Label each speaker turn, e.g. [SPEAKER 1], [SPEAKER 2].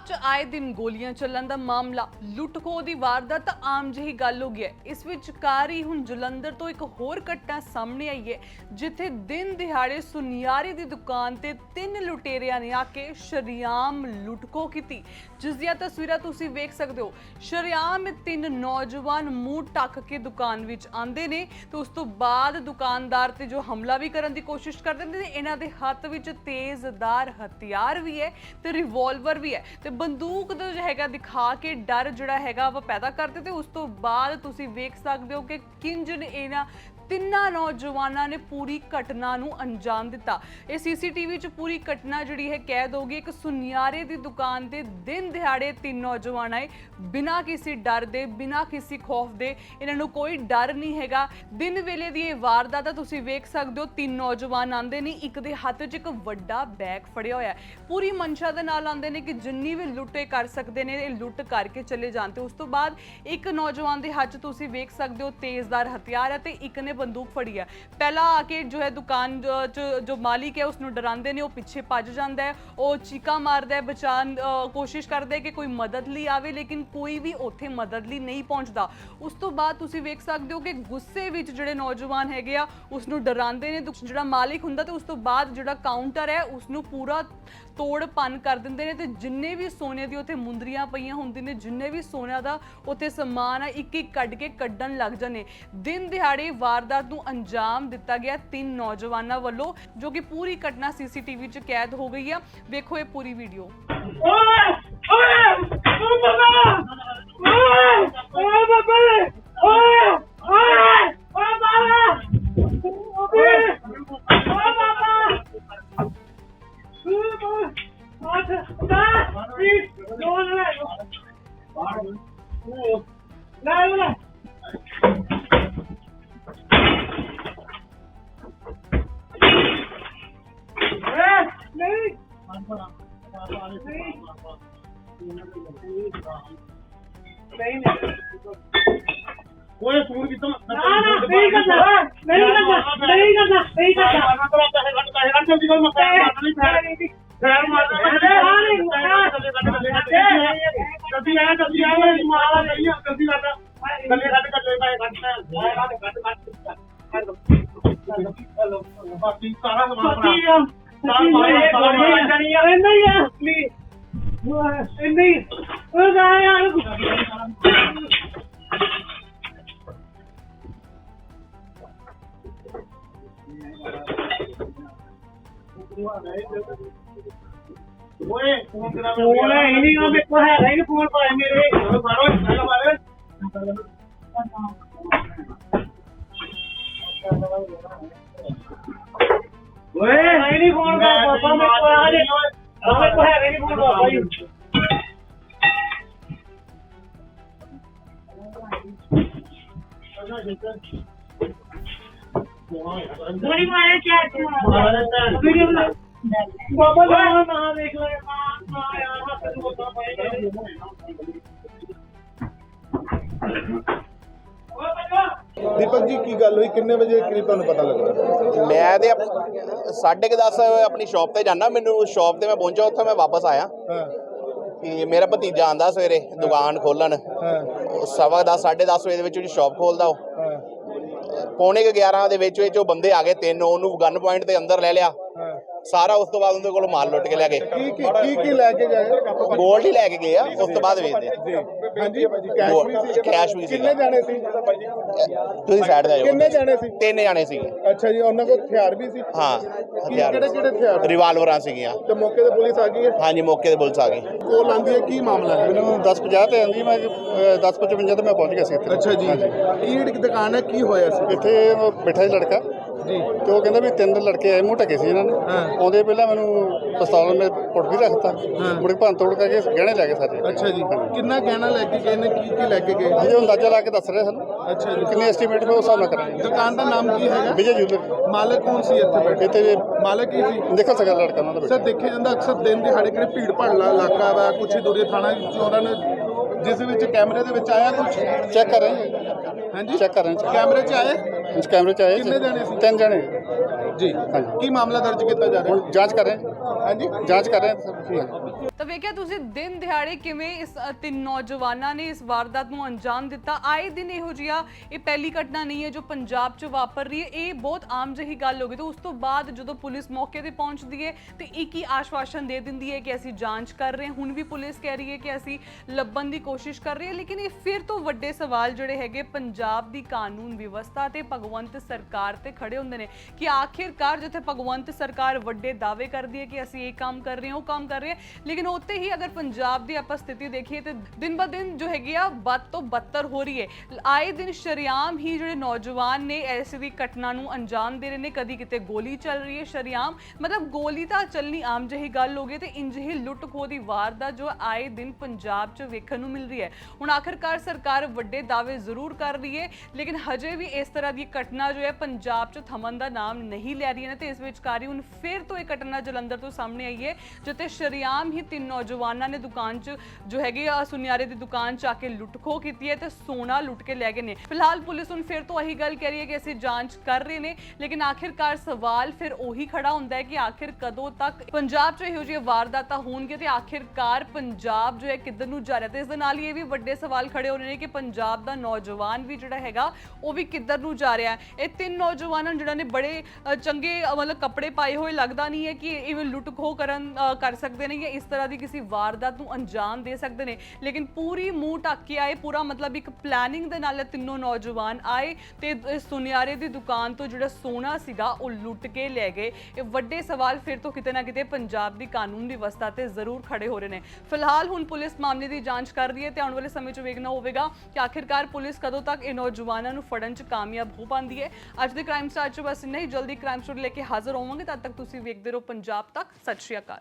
[SPEAKER 1] ਪੰਜਾਬ 'ਚ ਆਏ ਦਿਨ ਗੋਲੀਆਂ ਚੱਲਣ ਦਾ ਮਾਮਲਾ ਲੁੱਟ-ਖੋਹ ਦੀ ਵਾਰਦਾਤ ਆਮ ਜਿਹੀ ਗੱਲ ਹੋ ਗਈ ਹੈ। ਇਸ ਵਿੱਚ ਕਾਰ ਹੁਣ ਜਲੰਧਰ ਤੋਂ ਇੱਕ ਹੋਰ ਘਟਨਾ ਸਾਹਮਣੇ ਆਈ ਹੈ, ਜਿੱਥੇ ਦਿਨ ਦਿਹਾੜੇ ਸੁਨਿਆਰੇ ਦੀ ਦੁਕਾਨ ਤੇ ਤਿੰਨ ਲੁਟੇਰਿਆਂ ਨੇ ਆ ਕੇ ਸ਼ਰੀਆਮ ਲੁੱਟ-ਖੋਹ ਕੀਤੀ। ਜਿਸ ਦੀਆਂ ਤਸਵੀਰਾਂ ਤੁਸੀਂ ਵੇਖ ਸਕਦੇ ਹੋ। ਸ਼ਰੀਆਮ ਤਿੰਨ ਨੌਜਵਾਨ ਮੂੰਹ ਟੱਕ ਕੇ ਦੁਕਾਨ ਵਿੱਚ ਆਂਦੇ ਨੇ ਤੇ ਉਸ ਤੋਂ ਬਾਅਦ ਦੁਕਾਨਦਾਰ ਤੇ ਜੋ ਹਮਲਾ ਵੀ ਕਰਨ ਦੀ ਕੋਸ਼ਿਸ਼ ਕਰਦੇ ਨੇ, ਇਹਨਾਂ ਦੇ ਹੱਥ ਵਿੱਚ ਤੇਜ਼ਦਾਰ ਹਥਿਆਰ ਵੀ ਹੈ ਤੇ ਰਿਵਾਲਵਰ ਵੀ ਹੈ ਤੇ ਬੰਦੂਕ ਦਾ ਜੋ ਹੈਗਾ ਦਿਖਾ ਕੇ ਡਰ ਜਿਹੜਾ ਹੈਗਾ ਵਾ ਪੈਦਾ ਕਰਦੇ ਤੇ ਉਸ ਤੋਂ ਬਾਅਦ ਤੁਸੀਂ ਵੇਖ ਸਕਦੇ ਹੋ ਕਿ ਕਿੰਜ ਇਹਨਾਂ ਤਿੰਨਾਂ ਨੌਜਵਾਨਾਂ ਨੇ ਪੂਰੀ ਘਟਨਾ ਨੂੰ ਅੰਜਾਮ ਦਿੱਤਾ। ਇਹ ਸੀਸੀਟੀਵੀ 'ਚ ਪੂਰੀ ਘਟਨਾ ਜਿਹੜੀ ਹੈ ਕੈਦ ਹੋ ਗਈ। ਇੱਕ ਸੁਨਿਆਰੇ ਦੀ ਦੁਕਾਨ ਤੇ ਦਿਨ ਦਿਹਾੜੇ ਤਿੰਨ ਨੌਜਵਾਨ ਆਏ। ਬਿਨਾਂ ਕਿਸੇ ਡਰ ਦੇ, ਬਿਨਾਂ ਕਿਸੇ ਖੌਫ ਦੇ ਇਹਨਾਂ ਨੂੰ ਕੋਈ ਡਰ ਨਹੀਂ ਹੈਗਾ। ਦਿਨ ਵੇਲੇ ਦੀ ਇਹ ਵਾਰਦਾਤ ਆ, ਤੁਸੀਂ ਵੇਖ ਸਕਦੇ ਹੋ, ਤਿੰਨ ਨੌਜਵਾਨ ਆਂਦੇ ਨੇ, ਇੱਕ ਦੇ ਹੱਥ 'ਚ ਇੱਕ ਵੱਡਾ ਬੈਗ ਫੜਿਆ ਹੋਇਆ ਪੂਰੀ ਮਨਸ਼ਾ ਦੇ ਨਾਲ ਆਂਦੇ ਨੇ ਕਿ ਜਿੰਨੀ ਵੀ ਲੁੱਟੇ ਕਰ ਸਕਦੇ ਨੇ, ਇਹ ਲੁੱਟ ਕਰਕੇ ਚਲੇ ਜਾਣ ਤੇ ਉਸ ਤੋਂ ਬਾਅਦ ਇੱਕ ਨੌਜਵਾਨ ਦੇ ਹੱਥ ਤੁਸੀਂ ਵੇਖ ਸਕਦੇ ਹੋ, ਤੇਜ਼ਦਾਰ ਹਥਿਆਰ ਹੈ ਤੇ ਇੱਕ ਨੇ ਬੰਦੂਕ ਫੜੀ ਹੈ। ਪਹਿਲਾਂ ਆ ਕੇ ਜੋ ਹੈ ਦੁਕਾਨ ਜੋ ਮਾਲਿਕ ਹੈ ਉਸ ਨੂੰ ਡਰਾਉਂਦੇ ਨੇ, ਉਹ ਪਿੱਛੇ ਭੱਜ ਜਾਂਦਾ ਹੈ, ਉਹ ਚੀਕਾ ਮਾਰਦਾ ਹੈ, ਬਚਾਉਣ ਕੋਸ਼ਿਸ਼ ਕਰਦਾ ਹੈ ਕਿ ਕੋਈ ਮਦਦ ਲਈ ਆਵੇ, ਲੇਕਿਨ ਕੋਈ ਵੀ ਉੱਥੇ ਮਦਦ ਲਈ ਨਹੀਂ ਪਹੁੰਚਦਾ। ਉਸ ਤੋਂ ਬਾਅਦ ਤੁਸੀਂ ਵੇਖ ਸਕਦੇ ਹੋ ਕਿ ਗੁੱਸੇ ਵਿੱਚ ਜਿਹੜੇ ਨੌਜਵਾਨ ਹੈਗੇ ਆ ਉਸ ਨੂੰ ਡਰਾਉਂਦੇ ਨੇ ਜਿਹੜਾ ਮਾਲਿਕ ਹੁੰਦਾ ਤੇ ਉਸ ਤੋਂ ਬਾਅਦ ਜਿਹੜਾ ਕਾਊਂਟਰ ਹੈ ਉਸ ਨੂੰ ਪੂਰਾ ਤੋੜ ਭੰਨ ਕਰ ਦਿੰਦੇ ਨੇ ਤੇ ਜਿੰਨੇ ਵੀ ਸੋਨੇ ਦੀ ਉੱਥੇ ਮੁੰਦਰੀਆਂ ਪਈਆਂ ਹੁੰਦੀਆਂ ਨੇ ਜਿੰਨੇ ਵੀ ਸੋਨਿਆਂ ਦਾ ਉੱਥੇ ਸਮਾਨ ਆ ਇੱਕ ਇੱਕ ਕੱਢ ਕੇ ਕੱਢਣ ਲੱਗ ਜਾਂਦੇ ਦਿਨ ਦਿਹਾੜੇ ਵਾਰਦਾਤ ਨੂੰ ਅੰਜਾਮ ਦਿੱਤਾ ਗਿਆ ਤਿੰਨ ਨੌਜਵਾਨਾਂ ਵੱਲੋਂ ਜੋ ਕਿ ਪੂਰੀ ਘਟਨਾ ਸੀਸੀਟੀਵੀ 'ਚ ਕੈਦ ਹੋ ਗਈ ਆ ਵੇਖੋ ਇਹ ਪੂਰੀ ਵੀਡੀਓ
[SPEAKER 2] ਓਏ ਓਏ ਓ ਬਾਬਾ ਓਏ ਓਏ ਬਾਬਾ ਓਏ ਓਏ ਓ ਬਾਬਾ ਓਏ ਓ ਬਾਬਾ ਅੱਠ ਦਸ
[SPEAKER 3] ਓਏ ਫੋਨ ਕਿਤੋਂ
[SPEAKER 2] ਨਾ ਨਾ ਨਹੀਂ ਕਰਨਾ ਨਹੀਂ ਕਰਨਾ ਨਹੀਂ ਕਰਨਾ। ਨਹੀਂ
[SPEAKER 3] ਕਰ ਮੈਂ ਮਾਰਨਾ ਨਹੀਂ ਪੈਰ ਪੈਰ ਮਾਰਨਾ ਜਲਦੀ ਜਲਦੀ ਆ ਓਏ ਮਾਰਾ ਨਹੀਂ ਆ ਜਲਦੀ ਲਾ ਗੱਲੇ ਕੱਢ ਕੱਢ ਲੈ ਕੱਢ ਕੱਢ ਕੱਢ ਕੱਢ ਬਾਕੀ ਸਾਰਾ ਸਮਾਨ
[SPEAKER 2] ਸੱਚੀ
[SPEAKER 3] ਓਏ ਫੋਨ ਤੇਰਾ
[SPEAKER 2] ਫੋਨ ਹੈ ਹੀ ਨਹੀਂ ਆ ਮੇਰੇ ਕੋਲ ਹੈਗਾ ਹੀ ਨਹੀਂ ਫੋਨ ਪਾਏ ਮੇਰੇ
[SPEAKER 3] ਮਾਰੋ ਹੈਗਾ ਮਾਰੇ
[SPEAKER 2] ਓਏ ਹੈ ਨਹੀਂ ਫੋਨ ਦਾ ਪਾਪਾ ਮੇਰੇ ਕੋਲ ਆ ਜੇ ਮੇਰੇ ਕੋਲ ਹੈਗਾ ਹੀ ਨਹੀਂ ਫੋਨ ਪਾਪਾ ਜੀ ਗੋਲੀ ਮਾਰੇ ਚੈਟ ਵੀਡੀਓ ਬਣਾ ਬਾਬਾ ਨਾ ਨਾ ਦੇਖ ਲੈ ਮਾਂ ਮਾਂ ਯਾਰ ਹੱਥ ਨੂੰ ਬੋਤਾ ਪਾਏਗਾ ਓਏ ਬੱਚਾ
[SPEAKER 4] ਦੀਪਕ ਜੀ ਕੀ ਗੱਲ ਹੋਈ? ਕਿੰਨੇ ਵਜੇ ਕਰੀਬ ਤੁਹਾਨੂੰ ਪਤਾ ਲੱਗਾ?
[SPEAKER 5] ਮੈਂ ਤੇ ਸਾਢੇ ਕੁ ਦਸ ਆਪਣੀ ਸ਼ਾਪ ਤੇ ਜਾਣਾ ਮੈਨੂੰ ਸ਼ਾਪ ਤੇ ਮੈਂ ਪਹੁੰਚਾ ਉੱਥੇ ਮੈਂ ਵਾਪਸ ਆਇਆ।
[SPEAKER 4] ਹਾਂ।
[SPEAKER 5] ਕਿ ਮੇਰਾ ਭਤੀਜਾ ਆਂਦਾ ਸਵੇਰੇ ਦੁਕਾਨ ਖੋਲਣ।
[SPEAKER 4] ਹਾਂ।
[SPEAKER 5] ਸਵਾ ਦਸ, ਸਾਢੇ 10 ਵਜੇ ਦੇ ਵਿੱਚ ਉਹਦੀ ਸ਼ਾਪ ਖੋਲਦਾ ਉਹ। ਪੌਣੇ ਕੁ 11 ਦੇ ਵਿੱਚ ਵਿੱਚ ਉਹ ਬੰਦੇ ਆ ਗਏ ਤਿੰਨ ਉਹਨੂੰ ਗਨ ਪੁਆਇੰਟ ਤੇ ਅੰਦਰ ਲੈ ਲਿਆ। ਸਾਰਾ ਉਸ ਤੋਂ ਬਾਅਦ ਉਹਦੇ ਕੋਲ ਮਾਲ ਲੁੱਟ ਕੇ ਲੈ ਗਏ।
[SPEAKER 4] ਕੀ ਕੀ ਲੈ ਕੇ ਗਏ?
[SPEAKER 5] ਗੋਲਡ ਹੀ ਲੈ ਕੇ ਗਏ ਆ ਉਸ ਤੋਂ ਬਾਅਦ ਵੇਚਦੇ ਆ।
[SPEAKER 4] ਜੀ ਹਾਂਜੀ ਕੈਸ਼ ਵੀ ਸੀ
[SPEAKER 5] ਕੈਸ਼ ਵੀ ਸੀਗਾ।
[SPEAKER 4] ਕਿੰਨੇ ਜਾਣੇ ਸੀ?
[SPEAKER 5] ਤੁਸੀਂ ਸਾਈਡ ਤੇ
[SPEAKER 4] ਕਿੰਨੇ
[SPEAKER 5] ਆਇਓ
[SPEAKER 4] ਜਾਣੇ ਸੀ?
[SPEAKER 5] ਤਿੰਨ ਜਾਣੇ ਸੀਗੇ
[SPEAKER 4] ਅੱਛਾ ਜੀ ਉਹਨਾਂ ਕੋਲ ਹਥਿਆਰ ਵੀ ਸੀ?
[SPEAKER 5] ਹਾਂ
[SPEAKER 4] ਕਿਹੜੇ
[SPEAKER 5] ਹਥਿਆਰ
[SPEAKER 4] ਕਿਹੜੇ ਹਥਿਆਰ?
[SPEAKER 5] ਰਿਵਾਲਵਰਾਂ ਸੀਗੀਆਂ।
[SPEAKER 4] ਤੇ ਮੌਕੇ ਤੇ ਪੁਲਿਸ ਆ ਗਈ ਹੈ?
[SPEAKER 5] ਹਾਂਜੀ ਮੌਕੇ ਤੇ ਪੁਲਿਸ ਆ ਗਈ।
[SPEAKER 4] ਕੋਲ ਆਂਦੀ ਹੈ ਕੀ ਮਾਮਲਾ ਹੈ?
[SPEAKER 6] ਮੈਨੂੰ 10:50 ਤੇ ਆਂਦੀ ਮੈਂ 10:55 ਤੇ ਮੈਂ ਪਹੁੰਚ ਗਿਆ ਸੀ ਇੱਥੇ।
[SPEAKER 4] ਅੱਛਾ ਜੀ। ਕੀ ਜਿਹੜੀ ਦੁਕਾਨ ਹੈ ਕੀ ਹੋਇਆ ਸੀ?
[SPEAKER 6] ਇੱਥੇ ਬੈਠਾ ਸੀ ਲੜਕਾ। ਤੇ ਉਹ ਕਹਿੰਦਾ ਵੀ ਤਿੰਨ ਲੜਕੇ ਆਏ ਮੂੰਹ ਢਕੇ ਸੀ ਇਹਨਾਂ ਨੇ। ਆਉਂਦੇ ਪਹਿਲਾਂ ਮੈਨੂੰ ਪਿਸਤੌਲ ਮੇ ਪੁੱਟ ਵੀ ਰੱਖਤਾ। ਮੁੜ ਕੇ ਭੰਨ ਤੋੜ ਕਰਕੇ ਗਹਿਣੇ ਲੈ ਗਏ ਸਾਰੇ
[SPEAKER 4] ਅੱਛਾ ਜੀ। ਕਿੰਨਾ ਗਹਿਣਾ ਲੈ ਕੇ ਗਏ ਨੇ? ਕੀ ਕੀ ਲੈ ਕੇ ਗਏ?
[SPEAKER 6] ਅਜੇ ਅੰਦਾਜ਼ਾ ਲਾ ਕੇ ਦੱਸ ਰਹੇ ਸਾਨੂੰ।
[SPEAKER 4] ਅੱਛਾ ਜੀ।
[SPEAKER 6] ਕਿੰਨੇ ਐਸਟੀਮੇਟ ਮੈਂ ਉਸ ਹਿਸਾਬ ਨਾਲ ਕਰਾਂਗੇ
[SPEAKER 4] ਦੁਕਾਨ ਦਾ ਨਾਮ ਕੀ ਹੈਗਾ?
[SPEAKER 6] ਵਿਜੇ ਜੂਲਰ
[SPEAKER 4] ਮਾਲਕ ਕੌਣ ਸੀ ਇੱਥੇ ਬੈਠੇ?
[SPEAKER 6] ਵੀ
[SPEAKER 4] ਮਾਲਕ ਕੀ ਸੀ?
[SPEAKER 6] ਦੇਖੋ ਸਕਾ ਲੜਕਾ ਉਹਨਾਂ ਦਾ
[SPEAKER 4] ਸਰ ਦੇਖਿਆ ਜਾਂਦਾ ਅਕਸਰ ਦਿਨ ਦਿਹਾੜੇ ਕਿਹੜੇ ਭੀੜ ਭਾੜਲਾ ਇਲਾਕਾ ਵਾ ਕੁਛ ਦੂਰੇ ਥਾਣਾ ਚੋਰਾਂ ਨੇ। ਜਿਸ ਵਿੱਚ ਕੈਮਰੇ ਦੇ ਵਿੱਚ ਆਇਆ ਕੁਛ?
[SPEAKER 6] ਚੈੱਕ ਕਰ ਰਹੇ ਹਾਂ।
[SPEAKER 4] ਹਾਂਜੀ?
[SPEAKER 6] ਚੈੱਕ ਕਰ ਰਹੇ
[SPEAKER 4] ਕੈਮਰੇ 'ਚ ਆਏ?
[SPEAKER 6] ਇਸ ਕੈਮਰੇ ਚ ਆਏ
[SPEAKER 4] ਕਿੰਨੇ ਜਾਣੇ ਸੀ?
[SPEAKER 6] ਤਿੰਨ ਜਣੇ।
[SPEAKER 4] ਜੀ।
[SPEAKER 6] ਹਾਂਜੀ।
[SPEAKER 4] ਕੀ ਮਾਮਲਾ ਦਰਜ ਕੀਤਾ ਜਾ ਰਿਹਾ?
[SPEAKER 6] ਹੁਣ ਜਾਂਚ ਕਰ ਰਹੇ ਹਾਂ।
[SPEAKER 4] ਹਾਂਜੀ
[SPEAKER 6] ਜਾਂਚ ਕਰ ਰਹੇ ਹਾਂ ਸਰ
[SPEAKER 1] ਤਾਂ ਵੇਖਿਆ ਤੁਸੀਂ ਦਿਨ ਦਿਹਾੜੇ ਕਿਵੇਂ ਇਸ ਅ, ਤਿੰਨ ਨੌਜਵਾਨਾਂ ਨੇ ਇਸ ਵਾਰਦਾਤ ਨੂੰ ਅੰਜਾਮ ਦਿੱਤਾ। ਆਏ ਦਿਨ ਇਹੋ ਜਿਹਾ ਇਹ ਪਹਿਲੀ ਘਟਨਾ ਨਹੀਂ ਹੈ ਜੋ ਪੰਜਾਬ 'ਚ ਵਾਪਰ ਰਹੀ ਹੈ। ਇਹ ਬਹੁਤ ਆਮ ਜਿਹੀ ਗੱਲ ਹੋ ਗਈ। ਤੇ ਉਸ ਤੋਂ ਬਾਅਦ ਜਦੋਂ ਪੁਲਿਸ ਮੌਕੇ ਤੇ ਪਹੁੰਚਦੀ ਹੈ ਤੇ ਇੱਕ ਹੀ ਆਸ਼ਵਾਸਨ ਦੇ ਦਿੰਦੀ ਹੈ ਕਿ ਅਸੀਂ ਜਾਂਚ ਕਰ ਰਹੇ ਹਾਂ। ਹੁਣ ਵੀ ਪੁਲਿਸ ਕਹਿ ਰਹੀ ਹੈ ਕਿ ਅਸੀਂ ਲੱਭਣ ਦੀ ਕੋਸ਼ਿਸ਼ ਕਰ ਰਹੇ ਹਾਂ। ਲੇਕਿਨ ਇਹ ਫਿਰ ਤੋਂ ਵੱਡੇ ਸਵਾਲ ਜਿਹੜੇ ਹੈਗੇ ਪੰਜਾਬ ਦੀ ਕਾਨੂੰਨ ਵਿਵਸਥਾ ਤੇ ਭਗਵੰਤ ਸਰਕਾਰ ਤੇ ਖੜੇ ਹੁੰਦੇ ਨੇ ਕਿ ਆਖਿਰਕਾਰ ਜਿੱਥੇ ਭਗਵੰਤ ਸਰਕਾਰ ਵੱਡੇ ਦਾਅਵੇ ਕਰਦੀ ਹੈ ਕਿ ਅਸੀਂ ਇਹ ਕੰਮ ਕਰ ਰਹੇ ਹਾਂ, ਉਹ ਕੰਮ ਕਰ ਰਹੇ ਹਾਂ। ਲੇਕਿਨ ਉੱਥੇ ਹੀ ਅਗਰ ਪੰਜਾਬ ਦੀ ਆਪਾਂ ਸਥਿਤੀ ਦੇਖੀਏ ਤੇ ਦਿਨ ਬ ਦਿਨ ਜੋ ਹੈਗੀ ਆ ਬਦ ਤੋਂ ਬੱਤਰ ਹੋ ਰਹੀ ਹੈ। ਆਏ ਦਿਨ ਸ਼ਰੀਆਮ ਹੀ ਜਿਹੜੇ ਨੌਜਵਾਨ ਨੇ ਐਸੀ ਦੀ ਘਟਨਾ ਨੂੰ ਅੰਜਾਮ ਦੇ ਰਹੇ ਨੇ, ਕਦੀ ਕਿਤੇ ਗੋਲੀ ਚੱਲ ਰਹੀ ਹੈ ਸ਼ਰੀਆਮ। ਮਤਲਬ ਗੋਲੀ ਤਾਂ ਚੱਲਣੀ ਆਮ ਜਿਹੀ ਗੱਲ ਹੋ ਗਈ ਤੇ ਇੰਜ ਹੀ ਲੁੱਟ ਖੋਹ ਦੀ ਵਾਰ ਦਾ ਜੋ ਆਏ ਦਿਨ ਪੰਜਾਬ 'ਚ ਵੇਖਣ ਨੂੰ ਮਿਲ ਰਹੀ ਹੈ। ਹੁਣ ਆਖਿਰਕਾਰ ਸਰਕਾਰ ਵੱਡੇ ਦਾਅਵੇ ਜ਼ਰੂਰ ਕਰ ਰਹੀ ਹੈ, ਲੇਕਿਨ ਹਜੇ ਵੀ ਇਸ ਤਰ੍ਹਾਂ ਦੀ ਘਟਨਾ ਜੋ ਹੈ, ਪੰਜਾਬ 'ਚ ਥਮਨ ਦਾ ਨਾਮ ਨਹੀਂ ਲੈ ਰਹੀ ਹੈ ਤੇ ਇਸ ਵਿਚਕਾਰ ਹੁਣ ਫਿਰ ਤੋਂ ਇਹ ਘਟਨਾ ਜਲੰਧਰ ਤੋਂ ਸਾਹਮਣੇ ਆਈ ਹੈ, ਜਿੱਥੇ ਸ਼ਰੀਆਮ ਹੀ ਤਿੰਨ ਨੌਜਵਾਨਾਂ ਨੇ ਦੁਕਾਨ 'ਚ ਜੋ ਹੈਗੇ ਆ ਸੁਨਿਆਰੇ ਦੀ ਦੁਕਾਨ 'ਚ ਆ ਕੇ ਲੁੱਟ ਕੀਤੀ ਹੈ ਤੇ ਸੋਨਾ ਲੁੱਟ ਕੇ ਲੈ ਗਏ ਨੇ। ਫਿਲਹਾਲ ਪੁਲਿਸ ਹੁਣ ਫਿਰ ਤੋਂ ਇਹੀ ਗੱਲ ਕਹਿ ਰਹੀ ਹੈ ਕਿ ਅਸੀਂ ਜਾਂਚ ਕਰ ਰਹੇ ਨੇ, ਲੇਕਿਨ ਆਖਿਰਕਾਰ ਸਵਾਲ ਫਿਰ ਉਹੀ ਖੜਾ ਹੁੰਦਾ ਹੈ ਕਿ ਆਖਿਰ ਕਦੋਂ ਤੱਕ ਪੰਜਾਬ 'ਚ ਇਹੋ ਜਿਹੀਆਂ ਵਾਰਦਾਤਾਂ ਹੋਣਗੀਆਂ ਤੇ ਆਖਿਰਕਾਰ ਪੰਜਾਬ ਜੋ ਹੈ ਕਿੱਧਰ ਨੂੰ ਜਾ ਰਿਹਾ ਤੇ ਇਸ ਦੇ ਨਾਲ ਹੀ ਇਹ ਵੀ ਵੱਡੇ ਸਵਾਲ ਖੜੇ ਹੋ ਰਹੇ ਨੇ ਕਿ ਪੰਜਾਬ ਦਾ ਨੌਜਵਾਨ ਵੀ ਜਿਹੜਾ ਹੈਗਾ, ਉਹ ਵੀ ਕਿੱਧਰ ਨੂੰ ਜਾ ਰਿਹਾ ਹੈ। ਇਹ ਤਿੰਨ ਨੌਜਵਾਨਾਂ ਜਿਹੜਾ ਨੇ ਬੜੇ ਚੰਗੇ ਮਤਲਬ ਕੱਪੜੇ ਪਾਏ ਹੋਏ, ਲੱਗਦਾ ਨਹੀਂ ਹੈ ਕਿ ਇਵੇਂ ਲੁੱਟ ਖੋਹ ਕਰਨ ਕਰ ਸਕਦੇ ਨੇ ਜਾਂ ਇਸ ਤਰ੍ਹਾਂ ਦੀ ਕਿਸੇ ਵਾਰਦਾਤ ਨੂੰ ਅੰਜਾਮ ਦੇ ਸਕਦੇ ਨੇ। ਲੇਕਿਨ ਪੂਰੀ ਮੂੰਹ ਢੱਕ ਕੇ ਆਏ, ਪੂਰਾ ਮਤਲਬ ਇੱਕ ਪਲੈਨਿੰਗ ਦੇ ਨਾਲ ਤਿੰਨੋਂ ਨੌਜਵਾਨ ਆਏ ਤੇ ਇਸ ਸੁਨਿਆਰੇ ਦੀ ਦੁਕਾਨ ਤੋਂ ਜਿਹੜਾ ਸੋਨਾ ਸੀਗਾ, ਉਹ ਲੁੱਟ ਕੇ ਲੈ ਗਏ। ਇਹ ਵੱਡੇ ਸਵਾਲ ਫਿਰ ਤੋਂ ਕਿਤੇ ਨਾ ਕਿਤੇ ਪੰਜਾਬ ਦੀ ਕਾਨੂੰਨ ਵਿਵਸਥਾ ਤੇ ਜ਼ਰੂਰ ਖੜੇ ਹੋ ਰਹੇ ਨੇ। ਫਿਲਹਾਲ ਹੁਣ ਪੁਲਿਸ ਮਾਮਲੇ ਦੀ ਜਾਂਚ ਕਰ ਰਹੀ ਹੈ ਤੇ ਆਉਣ ਵਾਲੇ ਸਮੇਂ 'ਚ ਵੇਖਣਾ ਹੋਵੇਗਾ ਕਿ ਆਖਿਰਕਾਰ ਪੁਲਿਸ ਕਦੋਂ ਤੱਕ ਇਹ ਨੌਜਵਾਨਾਂ ਨੂੰ ਫੜਨ 'ਚ ਕਾਮਯਾਬ ਹੋ ਪਾਉਂਦੀ ਹੈ। ਅੱਜ ਦੇ ਕ੍ਰਾਈਮ ਸਟਾਰ 'ਚ ਬਸ ਨਹੀਂ ਜਲਦੀ ਕ੍ਰਾਈਮ ਸਟੋਰੀ ਲੈ ਕੇ ਹਾਜ਼ਰ ਹੋਵਾਂਗੇ। ਤਦ ਤੱਕ ਤੁਸੀਂ ਵੇਖਦੇ ਰਹੋ ਪੰਜਾਬ ਤੱਕ ਸਤਿ ਸ਼੍ਰੀ ਅਕਾਲ